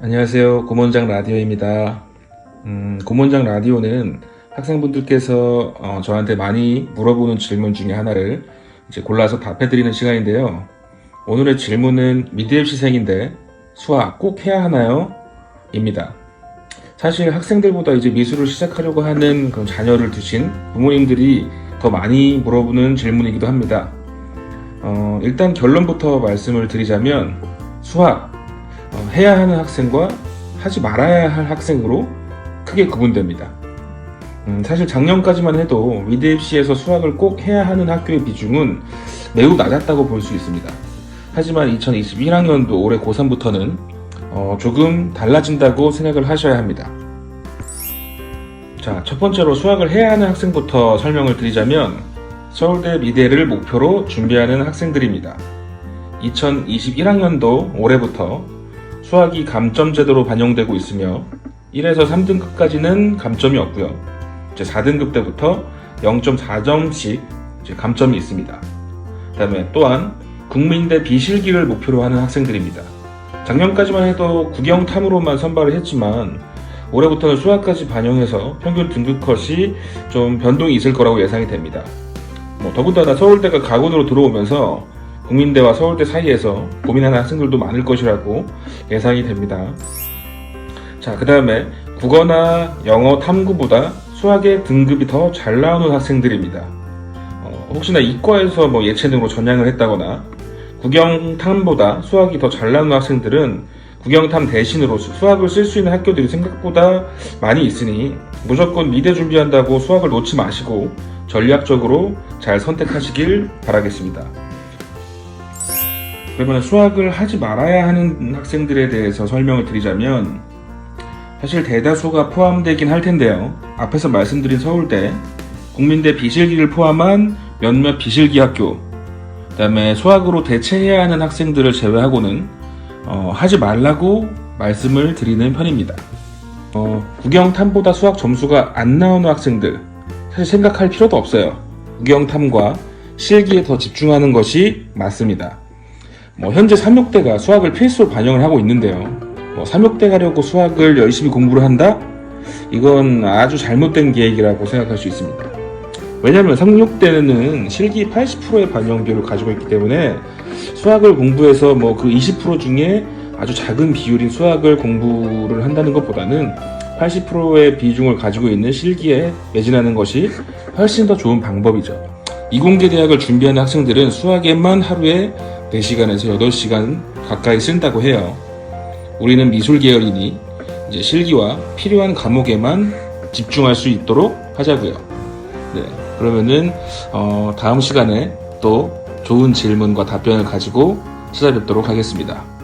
안녕하세요. 고문장 라디오입니다. 음, 고문장 라디오는 학생분들께서 어, 저한테 많이 물어보는 질문 중에 하나를 이제 골라서 답해드리는 시간인데요. 오늘의 질문은 미대입 시생인데 수학 꼭 해야 하나요? 입니다. 사실 학생들보다 이제 미술을 시작하려고 하는 그런 자녀를 두신 부모님들이 더 많이 물어보는 질문이기도 합니다. 어, 일단 결론부터 말씀을 드리자면 수학 어, 해야 하는 학생과 하지 말아야 할 학생으로 크게 구분됩니다. 음, 사실 작년까지만 해도 위대입시에서 수학을 꼭 해야 하는 학교의 비중은 매우 낮았다고 볼 수 있습니다. 하지만 2021학년도 올해 고3부터는 어, 조금 달라진다고 생각을 하셔야 합니다. 자, 첫 번째로 수학을 해야 하는 학생부터 설명을 드리자면 서울대 미대를 목표로 준비하는 학생들입니다. 2021학년도 올해부터 수학이 감점 제도로 반영되고 있으며 1에서 3등급까지는 감점이 없고요. 이제 4등급 때부터 0.4점씩 감점이 있습니다. 그다음에 또한 국민대 비실기를 목표로 하는 학생들입니다. 작년까지만 해도 국영 탐으로만 선발을 했지만 올해부터는 수학까지 반영해서 평균 등급 컷이 좀 변동이 있을 거라고 예상이 됩니다. 뭐 더군다나 서울대가 가군으로 들어오면서 국민대와 서울대 사이에서 고민하는 학생들도 많을 것이라고 예상이 됩니다. 자, 그 다음에 국어나 영어 탐구보다 수학의 등급이 더 잘 나오는 학생들입니다. 어, 혹시나 이과에서 뭐 예체능으로 전향을 했다거나 국영탐보다 수학이 더 잘 나오는 학생들은 국영탐 대신으로 수- 수학을 쓸 수 있는 학교들이 생각보다 많이 있으니 무조건 미대 준비한다고 수학을 놓지 마시고 전략적으로 잘 선택하시길 바라겠습니다. 그러면 수학을 하지 말아야 하는 학생들에 대해서 설명을 드리자면 사실 대다수가 포함되긴 할 텐데요. 앞에서 말씀드린 서울대, 국민대 비실기를 포함한 몇몇 비실기 학교, 그다음에 수학으로 대체해야 하는 학생들을 제외하고는 어, 하지 말라고 말씀을 드리는 편입니다. 어, 국영탐보다 수학 점수가 안 나오는 학생들 사실 생각할 필요도 없어요. 국영탐과 실기에 더 집중하는 것이 맞습니다. 뭐 현재 삼육대가 수학을 필수로 반영을 하고 있는데요. 뭐 삼육대 가려고 수학을 열심히 공부를 한다? 이건 아주 잘못된 계획이라고 생각할 수 있습니다. 왜냐하면 삼육대는 실기 80%의 반영 비율을 가지고 있기 때문에 수학을 공부해서 뭐 그 20% 중에 아주 작은 비율인 수학을 공부를 한다는 것보다는 80%의 비중을 가지고 있는 실기에 매진하는 것이 훨씬 더 좋은 방법이죠. 이공계 대학을 준비하는 학생들은 수학에만 하루에 4시간에서 8시간 가까이 쓴다고 해요. 우리는 미술 계열이니 이제 실기와 필요한 과목에만 집중할 수 있도록 하자고요. 네, 그러면은 어, 다음 시간에 또 좋은 질문과 답변을 가지고 찾아뵙도록 하겠습니다.